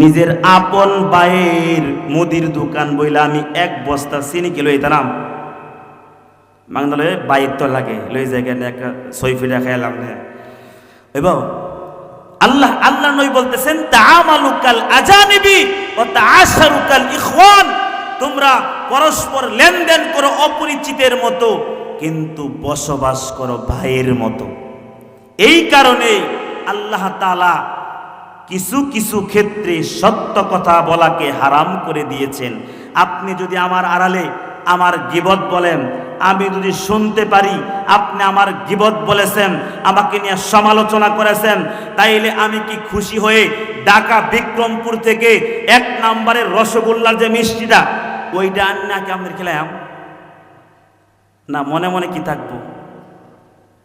নিজের আপন বায়ের মুদির দোকান বইলে আমি এক বস্তা চিনি কিলো এতারাম বাংলা বাইর তো লাগে, লই জায়গায় একটা ছয় ফিটা খাইলাম না এবার আল্লাহ আল্লাহ নই বলতেছেন তামালুকাল আজানিবি ও তাশারুকাল ইখওয়ান। তোমরা পরস্পর লেনদেন করো অপরিচিতের মতো, কিন্তু বসবাস করো ভাইয়ের মতো। এই কারণে আল্লাহ তাআলা কিছু কিছু ক্ষেত্রে সত্য কথা বলাকে হারাম করে দিয়েছেন। আপনি যদি আমার আড়ালে আমার গিবত বলেন, আমি যদি শুনতে পারি, আপনি আমার গিবত বলেছেন, আমাকে নিয়ে সমালোচনা করেছেন, তাইলে আমি কি খুশি হয়ে ঢাকা বিক্রমপুর থেকে এক নম্বরের রসগোল্লার যে মিষ্টিটা, ওইটা আনি নাকি আমাদের খেলাম? না, মনে মনে কি থাকব?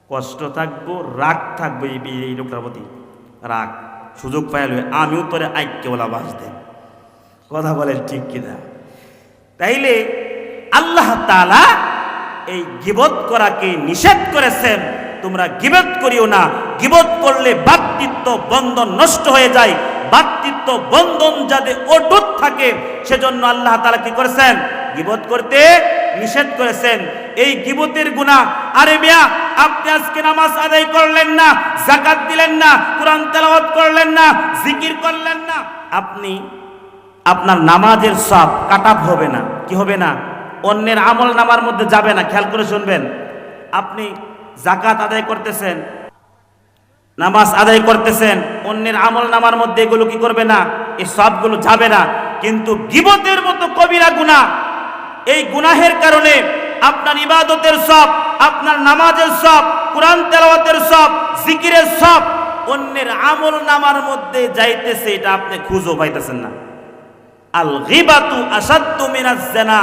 কষ্ট থাকব, রাগ থাকব এই লোকটার প্রতি। রাগ। সুযোগ পাইলে আমিও তোরে আইক্য বলা বাস দেন কথা বলেন ঠিক কিনা? তাইলে আল্লাহ তালা এই গিবত করাকে নিষেধ করেছেন, তোমরা গিবত করিও না। গিবত করলে বাতৃত্ব বন্ধন নষ্ট হয়ে যায় বাতৃত্ব বন্ধন যাতে অটুট থাকে, সেজন্য আল্লাহ তালা কি করেছেন? গিবত করতে নিষেধ করেছেন। এই গিবতের গুণা আরে মিয়া, আপনি আজকে নামাজ আদায় করলেন না জাকাত দিলেন না, কোরআন তেলাওয়াত করলেন না, জিকির করলেন না, আপনি আপনার নামাজের সব কাটাপ হবে না। কি হবে না? অন্যের আমল নামার মধ্যে যাবে না, খেয়াল করে শুনবেন। আপনি জাকাত আদায় করতেছেন, নামাজ আদায় করতেছেন, অন্যের আমল নামার মধ্যে এগুলো কি করবে না? এই সবগুলো যাবে না। কিন্তু গিবতের মতো কবিরা গুনাহ, এই গুনাহের কারণে আপনার ইবাদতের সব, আপনার নামাজের সব, কোরআন তেলাওয়াতের সব, জিকিরের সব, অন্যের আমল নামার মধ্যে যাইতেছে, এটা আপনি খুঁজো পাইতেছেন না। আল গিবাতু আসাদ্দু মিনাজ জানা,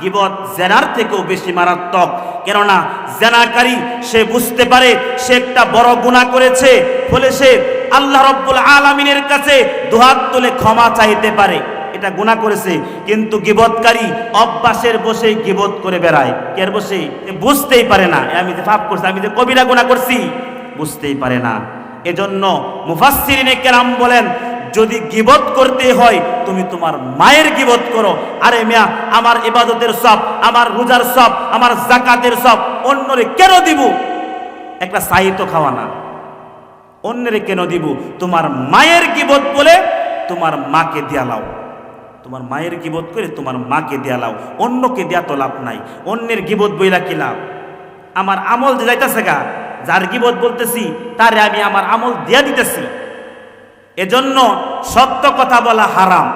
গিবত জেনার থেকেও বেশি মারাত্মক। কেননা, জেনাকারী, সে বুঝতে পারে, সে একটা বড় গুনাহ করেছে, ফলে সে আল্লাহ রব্বুল আলামিনের কাছে দুহাত তুলে ক্ষমা চাইতে পারে। এটা গুনাহ করেছে, কিন্তু গিবতকারী অভ্যাসের বসে গিবত করে বেড়ায়। কের বসে? বুঝতেই পারে না। আমি যে পাপ করছি, আমি যে কবিরা গুনাহ করছি, বুঝতেই পারে না। এজন্য মুফাসসিরিনে কেরাম বলেন, যদি গিবত করতে হয়, তুমি তোমার মায়ের গিবত করো। আরে মিয়া, আমার ইবাদতের সব, আমার রোজার সব, আমার জাকাতের সব, অন্যরে কেন দিব? একটা সাহিত্য খাওয়া না। অন্যরে কেন দিব? তোমার মায়ের গিবত বলে তোমার মাকে দিয়া লাও। তোমার মায়ের গিবত করে তোমার মাকে দেয়া লাও, অন্যকে দেয়া তো লাভ নাই, অন্যের গিবত বইলা কি লাভ? আমার আমল যে যাইতেছে গা, যার গিবত বলতেছি, তারে আমি আমার আমল দেয়া দিতেছি। এজন্য সত্য কথা বলা হারাম।